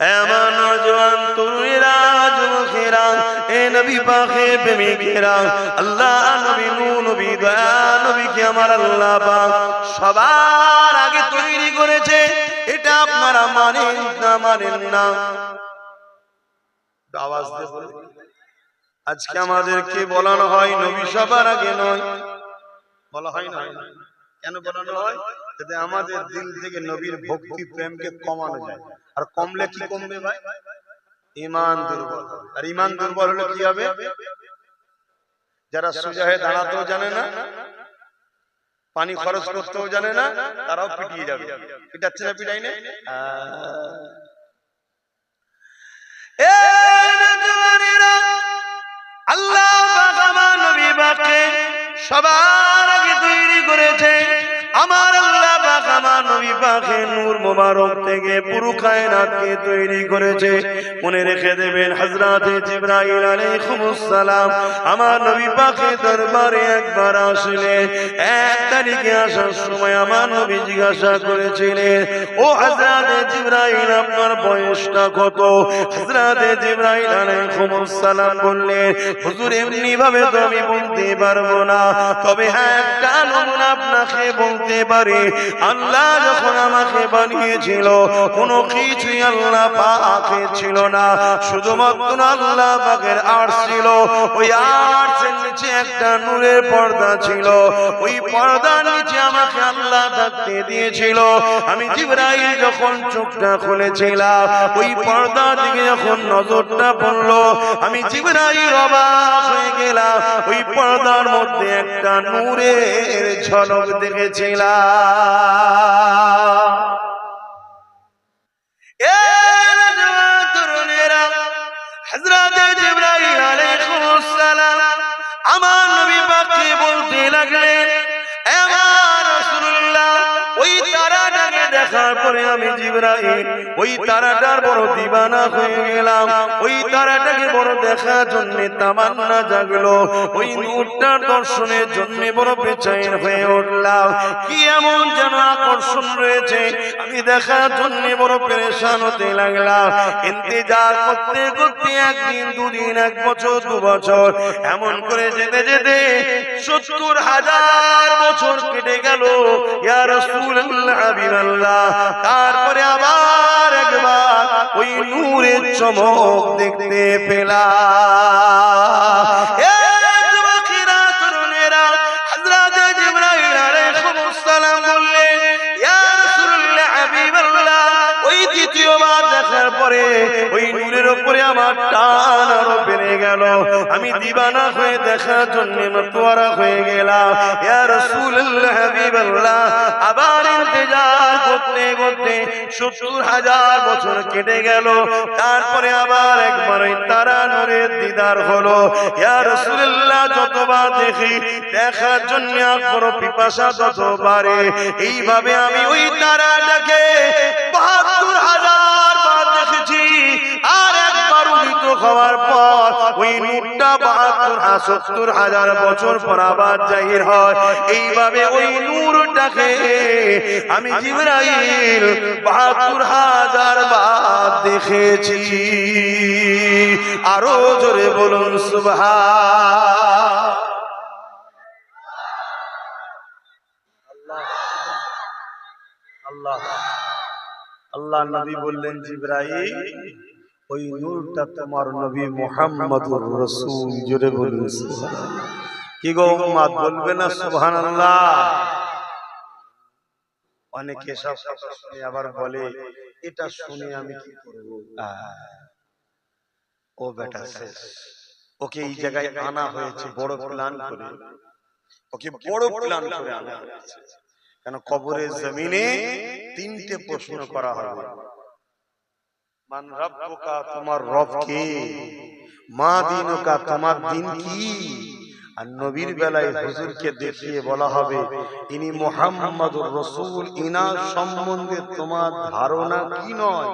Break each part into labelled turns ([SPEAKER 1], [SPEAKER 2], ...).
[SPEAKER 1] এমন নজওয়ান তরুণীরা এ নবী পাখে আল্লাহ নবী নবী দয়া আমার আল্লাহ পাক? সবার আগে তৈরি করেছে, এটা আপনারা মানেন না মানেন না। আওয়াজ দিয়ে বলুন। আজকে আমাদেরকে বলানো হয় নবী সবার আগে নয়। বলা হয় না। কেন বলানো হয়? যাতে আমাদের দিল থেকে নবীর ভক্তি প্রেমকে কমানো যায়। আর কমলে কি কমবে ভাই? ইমান দুর্বল আর ইমান দুর্বল হলে কি হবে? যারা সোজা হয়ে দাঁড়াতেও জানে না, পানি খরচ করতেও জানে না, তারাও পিটিয়ে যাবে। পিটাচ্ছে না পিটাই না আল্লাহ সবার আগে তৈরি করেছে। আমার আল্লাহ আমার নবী পাকে নূর মোবারক থেকে পুরো কায়নাতকে তৈরি করেছে। মনে রেখে দেবেন হযরতে জিবরাইল আলাইহিস আমার নবী পাকে দরবারে একবার আসলেন। এক তারিখে আসার সময় আমার নবী জিজ্ঞাসা করেছিলেন, ও হযরতে জিবরাইল, আপনার বয়সটা কত? হযরতে জিবরাইল আলাইহিস বললেন, হুজুর এমনি ভাবে তো আমি বলতে পারব না। তবে হ্যাঁ একটা নমুনা আপনাকে বলতে পারি। আল্লাহ যখন আমাকে বানিয়েছিল, কোনো কিছুই আল্লাহ পাকে ছিল না। শুধুমাত্র আল্লাহ পাকের আর্ট ছিল। ওই আর্টসের নিচে একটা নূরের পর্দা ছিল। ওই পর্দার নিচে আমাকে আল্লাহ থাকতে দিয়েছিল। আমি জিবরাইল যখন চোখটা খুলেছিলাম, ওই পর্দা দিকে যখন নজরটা পড়ল, আমি জিবরাইল অবাক হয়ে গেলাম। ওই পর্দার মধ্যে একটা নূরের ঝলক সালাম আমার নবী পাককে বলতে লাগলেন পরে আমি জিবরাইল, ওই তারাটার বড় দিবানা হয়ে গেলাম। ওই তারাটাকে বড় দেখার জন্য তামান্না জাগলো। ওই নূরটার দর্শনের জন্য বড় বেচাইন হয়ে উঠলাম। কি এমন যেন আকর্ষণ রয়েছে, আমি দেখার জন্য বড় পেরেশান হতে লাগলাম। ইন্তজার করতে করতে একদিন, দুদিন, এক বছর, দু বছর, এমন করে যেতে যেতে সত্তর হাজার বছর কেটে গেল। ইয়া রাসূলুল্লাহ, হাবিবাল্লাহ তারপরে আবার একবার ওই নূরের চমক দেখতে পেলাম। গেল। আমি দিবানা হয়ে দেখার জন্য মতোয়ারা হয়ে গেলাম। ইয়া হাবিবাল্লাহ, আবার করতে করতে সত্তর হাজার বছর কেটে গেল। তারপরে আবার একবার তারা নূরের দিদার হলো। ইয়া রাসূলুল্লাহ, যতবার দেখি, দেখার জন্য পিপাসা এইভাবে আমি ওই তারাটাকে হওয়ার পর ওই নূরটা বাহাত্তর সত্তর হাজার বছর পর আবার জাহির হয়। এইভাবে ওই নূরটাকে আমি জিবরাইল বাহাত্তর হাজার বার দেখেছি। আরও জোরে বলুন, সুবহান। আল্লাহ। আল্লাহ নবী বললেন, জিব্রাইল ওই নূরটা তোমার নবী মুহাম্মদুর রাসূল বলুন কি গো উম্মত বলবে না সুবহানাল্লাহ? অনেকে সব শুনে আবার বলে এটা শুনে আমি কি করব? ও বেটা শেষ। ওকে এই জায়গায় আনা হয়েছে বড় প্ল্যান করে। ওকে বড় প্ল্যান করে আনা হয়েছে। কেন? কবরের জমিনে তিনটে প্রশ্ন করা হবে। মান রব্বুকা তোমার রব কে? মা দিনুকা তোমার দিন কি? আর নবীর বেলায় হুজুরকে দেখিয়ে বলা হবে ইনি মোহাম্মদুর রসুল ইনার সম্বন্ধে তোমার ধারণা কি নয়?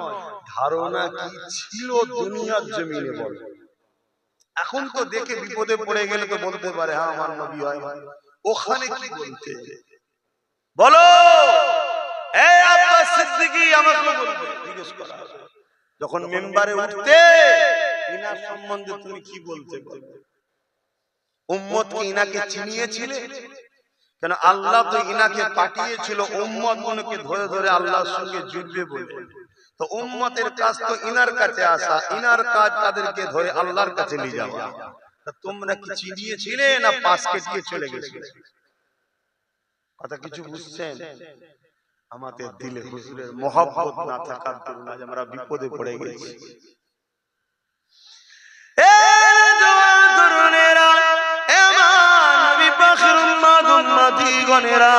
[SPEAKER 1] ধারণা কি ছিল দুনিয়ার জমিনে বল। এখন তো দেখে বিপদে পড়ে গেলে তো বলতে পারে হ্যাঁ আমার নবী হয়। ওখানে কি বলতে? বলো! এই আব্বাস সিদ্দিকী আমাকে বলবে জিজ্ঞেস করা। যখন মেম্বারে উঠতে ইনার সম্বন্ধে তুমি কি বলতে উম্মত ইনাকে চিনিয়েছিলে? কেন আল্লাহ তো ইনাকে পাঠিয়েছিল উম্মত মনকে ধরে ধরে আল্লাহর সঙ্গে জুড়বে বলে। তো উম্মতের কাজ তো ইনার কাছে আসা। ইনার কাজ তাদেরকে ধরে আল্লাহর কাছে নিয়ে যাওয়া। তা তোমরা কি চিনিয়েছিলে না পাশ কেটিয়ে চলে গেছিলে? কথা কিছু বুঝছেন? আমাদের দিলে হুজুরের মহাব্বত না থাকার কারণে আজ আমরা বিপদে পড়ে গেছি। উম্মাতিগণেরা,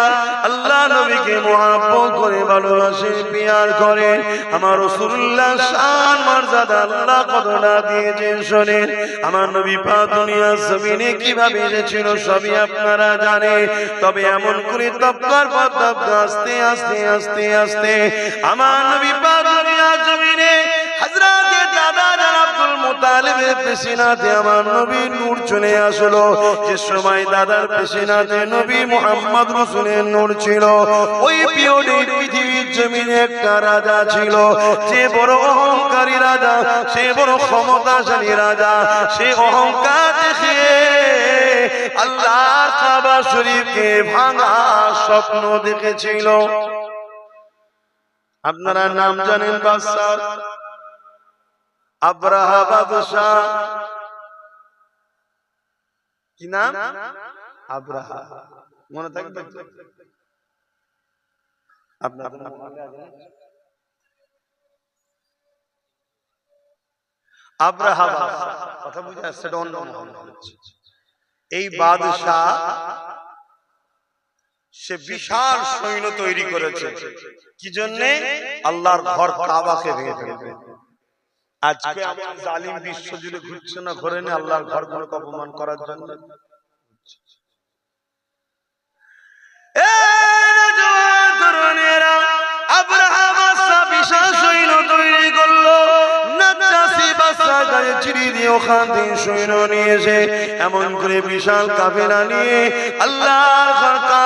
[SPEAKER 1] আল্লাহ নবীকে মহাব্বত করে ভালোবাসে পিয়ার করে। আমার রসুল্লাহ শান মর্যাদা আল্লাহ কতটা দিয়েছেন শোনেন। আমার নবী পা দুনিয়া জমিনে কীভাবে এসেছিল সবই আপনারা জানে তবে এমন করে তপকার পর তপকা আস্তে আস্তে আস্তে আস্তে আমার নবী পা পেশিনাতে আমার নূর চলে আসলো। যে সময় দাদার পেশিনাতে নবী মুহাম্মদ রসুলের নূর ছিল, ওই পৃথিবীর একটা রাজা ছিল। যে বড় অহংকারী রাজা, সে বড় ক্ষমতাশালী রাজা, সে অহংকার দেখিয়ে আল্লাহর কাবা শরীফকে ভাঙা স্বপ্ন দেখেছিল। আপনারা নাম জানেন বাদশাহ? আব্রাহা বাদশাহ কি নাম? আব্রাহা মনে থাকবে? আব্রাহা কথা বুঝে আসছে অন্য এই বাদশাহ সে বিশাল সৈন্য তৈরি করেছে। কি জন্যে? আল্লাহর ঘর কাবাকে ভেঙে ফেলবে আজকে আমার জালিম বিশ্ব জুড়ে ঘুরছে না ঘরে নে আল্লাহর অপমান করার জন্য এ নওজোয়ান তরুণেরা, আব্রাহা বাদশাহ বিশাল সৈন্য তৈরি করল। নাজ্জাশী বাদশাহ গায়ে চিড়ি দিয়ে ওখান থেকে সৈন্য নিয়ে এমন করে বিশাল কাফেলা নিয়ে কাবা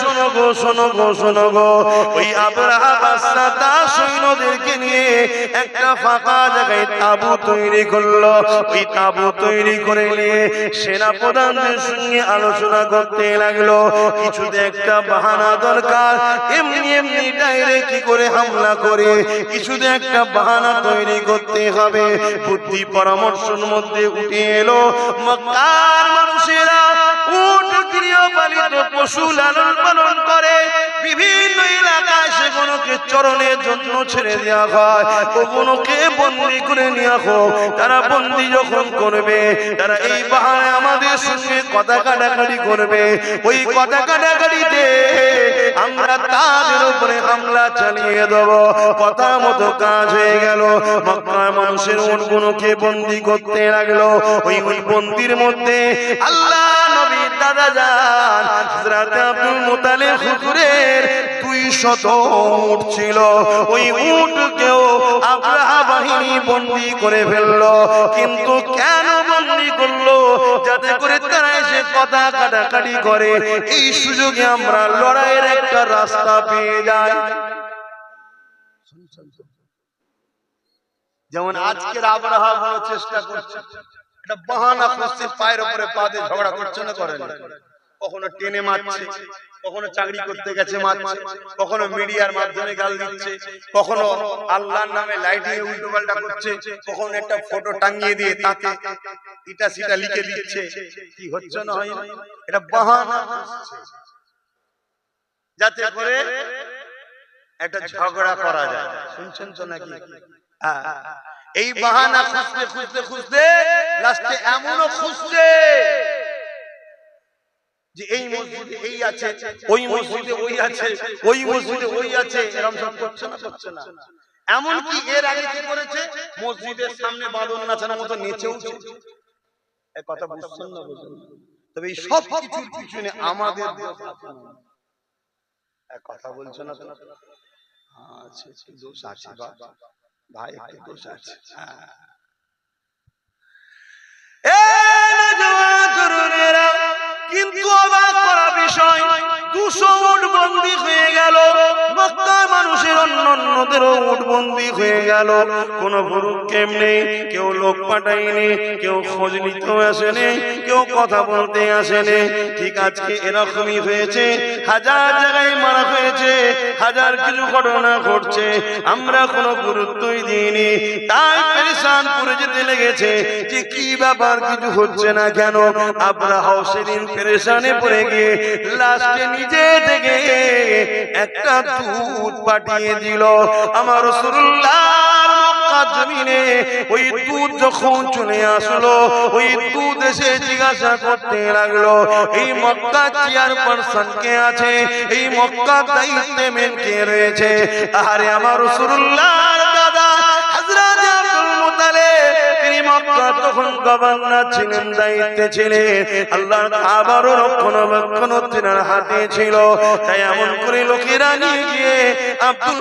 [SPEAKER 1] শোনো গো শোনো গো শোনো গো। ওই তার সৈন্যদেরকে নিয়ে একটা ফাঁকা জায়গায় তাবু তৈরি করল। ওই তাবু তৈরি করে নিয়ে সঙ্গে আলোচনা করতে লাগল। কিছুতে একটা বাহানা দরকার। এমনি এমনি ডাইরেক্ট কি করে হামলা করে? কিছুতে একটা বাহানা তৈরি করতে হবে। বুদ্ধি পরামর্শের মধ্যে উঠে এলো। মক্কার মানুষেরা উট গৃহপালিত পশু লালন পালন করে। বিভিন্ন এলাকায় সেগুলোকে চরণের জন্য ছেড়ে দেওয়া হয়। বন্দি করে নেওয়া হোক তারা বন্দি যখন করবে, তারা এই আমাদের সঙ্গে কথা কাটাকাটি করবে। ওই কথা কাটাকাটিতে আমরা তাদের উপরে হামলা চালিয়ে দেব। কথা মতো কাজ হয়ে গেল। মক্কার মানুষের উটগুলোকে বন্দি করতে লাগল। ওই ওই বন্দির মধ্যে আল্লাহ নবীর দাদা যান আব্দুল মুতালিব হুজুরের উট ছিল। ওই উটকেও আব্রাহা বাহিনী বন্দি করে ফেলল। কিন্তু কেন বন্দি করল? যাতে করে তারা এসে কথা কাটাকাটি করে। এই সুযোগে আমরা লড়াইয়ের একটা রাস্তা পেয়ে যাই। যেমন আজকের আবহাওয়া ভালো চেষ্টা করছে। এটা বাহানা খুঁজছে পায়ের উপরে পা দিয়ে ঝগড়া করছে না করে না কখনো টেনে মারছে, কখনো চাকরি করতে গেছে মারছে, কখনো মিডিয়ার মাধ্যমে গাল দিচ্ছে, কখনো আল্লাহর নামে লাইটিং উল্টো পাল্টা করছে, কখনো একটা ফটো টাঙিয়ে দিয়ে তাতে ইটা সিটা লিখে দিচ্ছে। কি হচ্ছে না হয়? এটা বাহানা যাতে করে একটা ঝগড়া করা যায়। শুনছেন তো নাকি? হ্যাঁ। এই বাহানা খুঁজতে খুঁজতে খুঁজতে লাস্টে এমনও খুঁজছে যে এই মসজিদে এই আছে ওই মসজিদে ওই আছে ওই মসজিদে ওই আছে এরকম সব করছে না করছে না। এমনকি এর আগে কি করেছে? মসজিদের সামনে বাঁধন নাচানোর মতো নেচেও কথা বুঝছেন না বুঝুন তবে এই সব কিছুর পিছনে আমাদের কথা বলছো না তো? আচ্ছা আচ্ছা, দোষ আছে ভাই একটু দোষ আছে হ্যাঁ। কিন্তু অবাক করা এরকমই হয়েছে, হাজার জায়গায় মারা হয়েছে, হাজার কিছু ঘটনা ঘটছে। আমরা কোনো গুরুত্বই দিইনি। তাই পেরেশান যেতে লেগেছে যে কি ব্যাপার, কিছু হচ্ছে না কেন? আব্রাহাও সেদিন পেরেশানে পড়ে গিয়ে লাস্টে নিজে থেকে একটা দুধ পাঠিয়ে দিল। আমার জমিনে ওই দুধ যখন চলে আসলো, ওই দুধ এসে জিজ্ঞাসা করতে লাগল, এই মক্কা চেয়ার পার্সন কে আছে? এই মক্কা দায়িত্বে মেন কে রয়েছে? আরে আমার রসুল্লাহর মক্কা তখন গভর্নর ছিলেন, দায়িত্বে ছিলেন, আল্লাহর খাবারও রক্ষণাবেক্ষণ তিনার হাতে ছিল। তাই এমন করে লোকেরা নিয়ে গিয়ে আব্দুল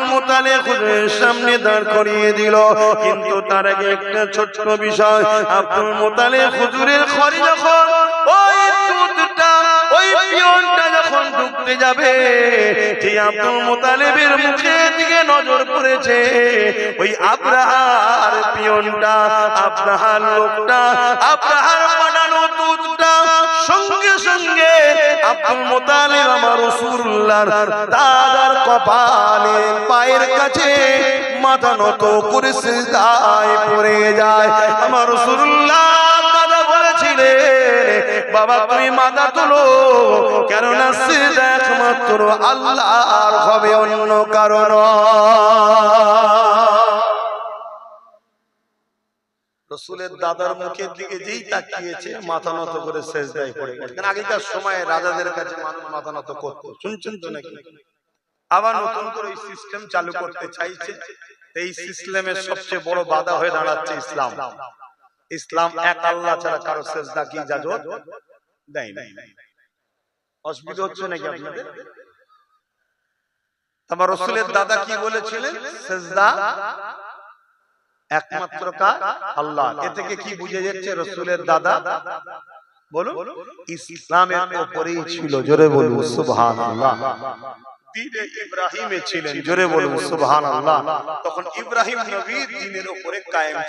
[SPEAKER 1] হুজুরের সামনে দাঁড় করিয়ে দিল। কিন্তু তার আগে একটা ছোট্ট বিষয়, আব্দুল মুতালিব হুজুরের ঘরে যখন ওই দুধটা, ওই পিয়নটা যখন ঢুকতে যাবে আব্দুল মুতালিবের মুখের দিকে নজর পড়েছে। ওই আব্রাহার পিয়নটা আব্রাহার লোকটা আব্রাহার পাঠানো দুধটা সঙ্গে সঙ্গে আমার রাসূলুল্লাহর দাদার কপালে পায়ের কাছে মাথা নত করে সিজদায় পড়ে যায়। আমার রাসূলুল্লাহ দাদা বলেছিলেন, বাবা, তুমি মাথা তোলো, কেননা সিজদা একমাত্র আল্লাহর হবে, অন্য কারণ রসুলের দাদার মুখের দিকে যেই তাকিয়েছে, মাথা নত করে সেজদায় পড়ে গেছে আগেকার সময়ে রাজাদের কাছে মানুষ মাথা নত করতো? শুনছেন তো নাকি? আবার নতুন করে এই সিস্টেম চালু করতে চাইছে। এই সিস্টেমের সবচেয়ে বড় বাধা হয়ে দাঁড়াচ্ছে ইসলাম। ইসলাম এক আল্লাহ ছাড়া কারও সেজদা কি ইজাজত দেয় নাই। অসুবিধা হচ্ছে নাকি আপনাদের? আমার রসুলের দাদা কি বলেছিলেন? সেজদা একমাত্র কার? আল্লাহ। এ থেকে কি বুঝে যাচ্ছে রসুলের দাদা? বলুন। ইসলামের উপরেই ছিল, জোরে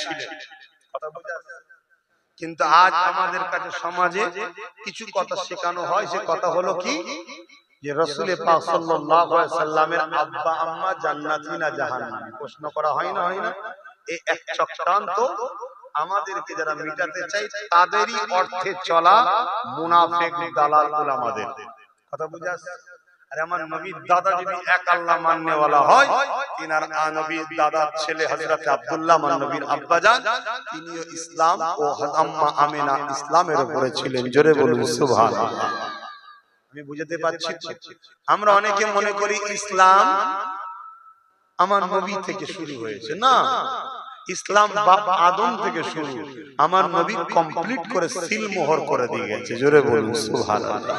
[SPEAKER 1] ছিলেন কথা বোঝা কিন্তু আজ আমাদের কাছে সমাজে কিছু কথা শেখানো হয়, সে কথা হলো কি? যে জান্নাতি না জাহান্নামী? প্রশ্ন করা হয় না হয় না? এক চক্রান্ত আমাদেরকে যারা মিটাতে চাই তাদেরই অর্থে চলা মুনাফিক দালাল আমাদের। কথা আমার নবীর দাদা যদি এক আল্লাহ হয়, তিনার নবীর দাদার ছেলে আব্দুল্লাহ তিনিও ইসলাম ও আম্মা আমিনা ইসলামের উপরে ছিলেন। জোরে বলুন, সুবহানাল্লাহ। আমি বুঝাতে পারছি আমরা অনেকে মনে করি ইসলাম আমার নবী থেকে শুরু হয়েছে, না? ইসলাম বাপ আদম থেকে শুরু। আমার নবী কমপ্লিট করে সিল মোহর করে দিয়ে গেছে। জোরে বলুন। সুবহানাল্লাহ।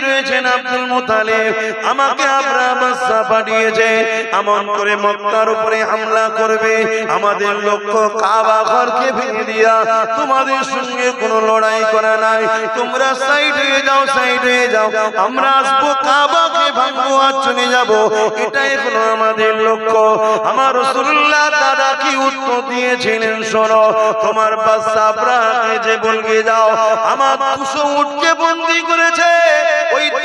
[SPEAKER 1] রয়েছেন আব্দুল মুতালিব। আমাকে বাদশাহ পাঠিয়েছে। এমন করে মক্কার উপরে হামলা করবে। আমাদের লক্ষ্য কাবা ঘরকে ভেঙে দিয়া তোমাদের সঙ্গে কোনো লড়াই করা নাই। তোমরা সাইড হয়ে যাও, সাইড হয়ে যাও। আমরা আসব কাবাকে ভাঙবো আর চলে যাব। এটাই হলো আমাদের লক্ষ্য। আমার রসুল্লাহ দাদা কি উত্তর দিয়েছিলেন শোনো। তোমার বাচ্চা আব্রাহাকে যে বলবে, যাও। আমার দুশো উটকে বন্দি করেছে।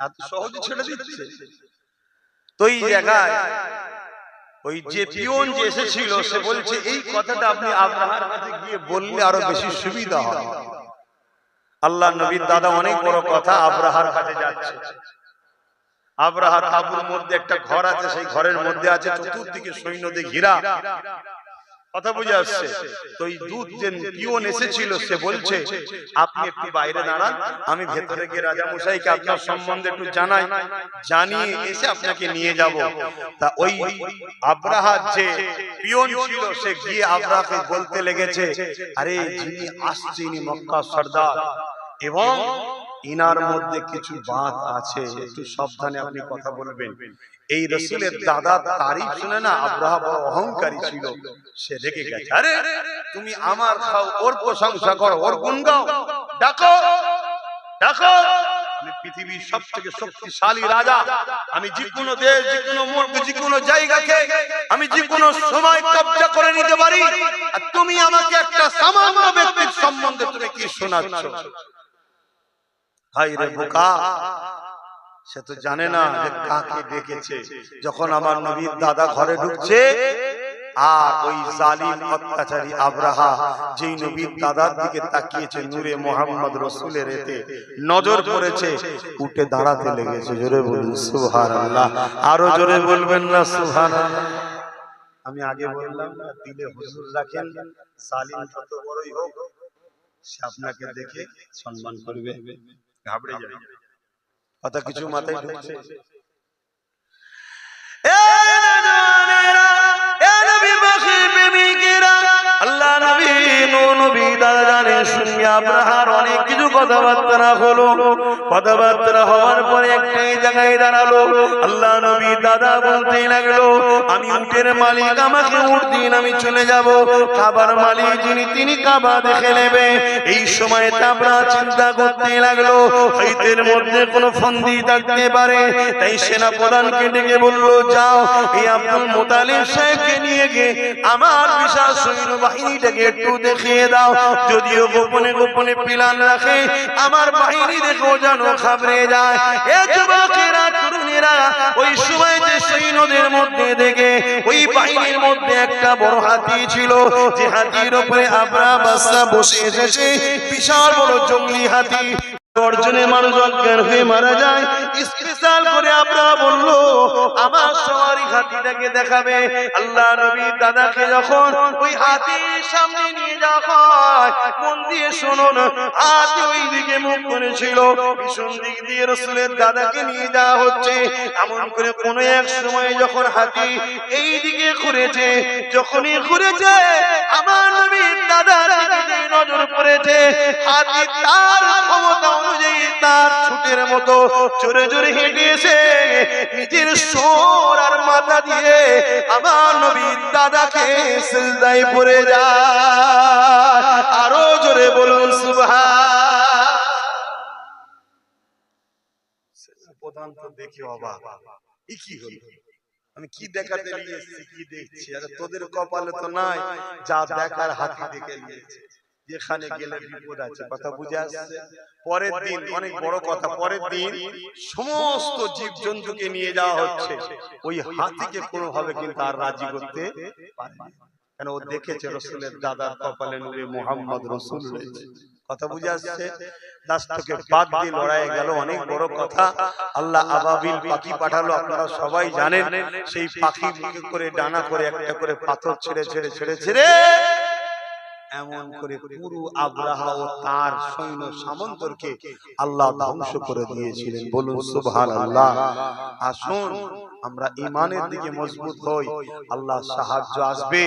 [SPEAKER 1] এত সহজে ছেড়ে দিচ্ছে। তো এই জায়গায় ওই যে পিয়ন যে এসেছিল সে বলছে এই কথাটা আপনি আব্রাহার কাছে গিয়ে বললে আরও বেশি সুবিধা হয়। আল্লাহ নবীর দাদা অনেক বড় কথা আব্রাহার কাছে যাচ্ছে। আব্রাহা তাবুর মধ্যে একটা ঘর আছে সেই ঘরের মধ্যে আছে চতুর্দিকে সৈন্যদের ঘিরা কথা বুঝে আসছে। তো এই দুধ যে পিওন এসেছিল সে বলছে আপনি একটু বাইরে দাঁড়ান আমি ভেতরে গিয়ে রাজা মশাইকে আপনার সম্বন্ধে একটু জানাই জানিয়ে এসে আপনাকে নিয়ে যাব। তা ওই আব্রাহার যে পিওন ছিল সে গিয়ে আব্রাহাকে বলতে লেগেছে আরে যিনি আসছে ইনি মক্কা সর্দার। এবং ইনার মধ্যে কিছু বাত আছে একটু সাবধানে আপনি কথা বলবেন। এই রসুলের দাদা তারিফ শুনে না আব্রাহা বড় অহংকারী ছিল। সে রেগে গেছে আরে তুমি আমার খাও ওর প্রশংসা করো ওর গুণ গাও। ডাকো ডাকো। আমি পৃথিবীর সব থেকে শক্তিশালী রাজা। আমি যে কোনো দেশ যে কোনো মুল্ক যে কোনো জায়গাকে আমি যে কোনো সময় কবজা করে নিতে পারি। আর তুমি আমাকে একটা সামান্য ব্যক্তির সম্বন্ধে তুমি কি শোনাচ্ছ? ভাই রে বোকা সে তো জানে না যে কাকে ডেকেছে যখন আমার নবীর দাদা ঘরে ঢুকছে আর ওই জালিম অত্যাচারী আব্রাহা যেই নবীর দাদার দিকে তাকিয়েছে নূরে মোহাম্মদ রসুলের এতে। নজর পড়েছে উঠে দাঁড়াতে লেগেছে জোরে বলুন সুহান আল্লাহ আরও জোরে বলবেন না সুহান আমি আগে বললাম না, দিলে হুজুর রাখেন জালিম যত বড়ই হোক সে আপনাকে দেখে সম্মান করবে। ঘাবড়ে যাবে কথা কিছু মাথায় ঢুকছে এ নজওয়ানেরা, এ নবী পাখির প্রেমিকেরা, আল্লাহ নবী, নূর নবী, দাদা জানের সঙ্গে আব্রাহার অনেক কিছু কথাবার্তা হলো। কথাবার্তা হওয়ার পরে একটাই জায়গায় দাঁড়াল। আল্লাহ নবী দাদা বলতে লাগল আমি উটের মালিক আমাকে উঠ দিন আমি চলে যাব। খাবার মালিক যিনি তিনি কাবা দেখে নেবে। এই সময় তাবরা চিন্তা করতে লাগল হইতের মধ্যে কোনো ফন্দি থাকতে পারে। তাই সেনা প্রধানকে ডেকে বলল যাও এই আব্দুল মোতালিব সাহেবকে নিয়ে গিয়ে আমার বিশাল বাহিনীটাকে একটু দেখিয়ে দাও। যদিও গোপনে গোপনে পিলান রাখে, আমার বাহিনী দেখো যেন যায়। ওই সময় সৈন্যদের মধ্যে দেখে, ওই বাহিনীর মধ্যে একটা বড় হাতি ছিল। যে হাতির উপরে আমরা বাসা বসে এসেছে। বিশাল বড় জঙ্গলি হাতি। অর্জনে মানুষ অজ্ঞান হয়ে মারা যায়। স্পেশাল করে আমরা বলল, আমার সবারই হাতিটাকে দেখাবে। আল্লাহ নবী দাদাকে যখন ওই সামনে নিয়ে যাওয়া মন দিয়ে হাতি ওই দিকে মুখ করেছিল। ভীষণ দিক দিয়ে রসুলের দাদাকে নিয়ে যাওয়া হচ্ছে। এমন করে কোন এক সময় যখন হাতি এই দিকে ঘুরেছে, যখনই ঘুরেছে, আমার নবীর দাদার নজর পড়েছে। হাতি তার তার মতো জোরে জোরে হেঁটে এসে নিজের সোর আর মাথা দিয়ে আমার নবীর দাদাকে সিজদায় পড়ে যায়। আরও জোরে বলুন যা নিয়েছে। যেখানে গেলে বিপদ আছে, কথা বুঝে আসছে। পরের দিন অনেক বড় কথা পরের দিন সমস্ত জীব জন্তুকে নিয়ে যাওয়া হচ্ছে। ওই হাতিকে কোনোভাবে কিন্তু আর রাজি করতে কেন ও দেখেছে রসুলের দাদার কপালে নুরে মোহাম্মদ রসুল। রয়েছে কথা বুঝে আসছে? লাস্টকে বাদ দিয়ে লড়াই গেল অনেক বড় কথা। আল্লাহ আবাবিল পাখি পাঠালো আপনারা সবাই জানেন সেই পাখি করে ডানা করে একটা করে পাথর ছেড়ে ছেড়ে ছেড়ে ছেড়ে। এমন করে পুরো আব্রাহা ও তার সৈন্য সামন্তরকে আল্লাহ ধ্বংস করে দিয়েছিলেন। বলুন সুবহান আল্লাহ আসুন আমরা ইমানের দিকে মজবুত হই। আল্লাহ সাহায্য আসবে।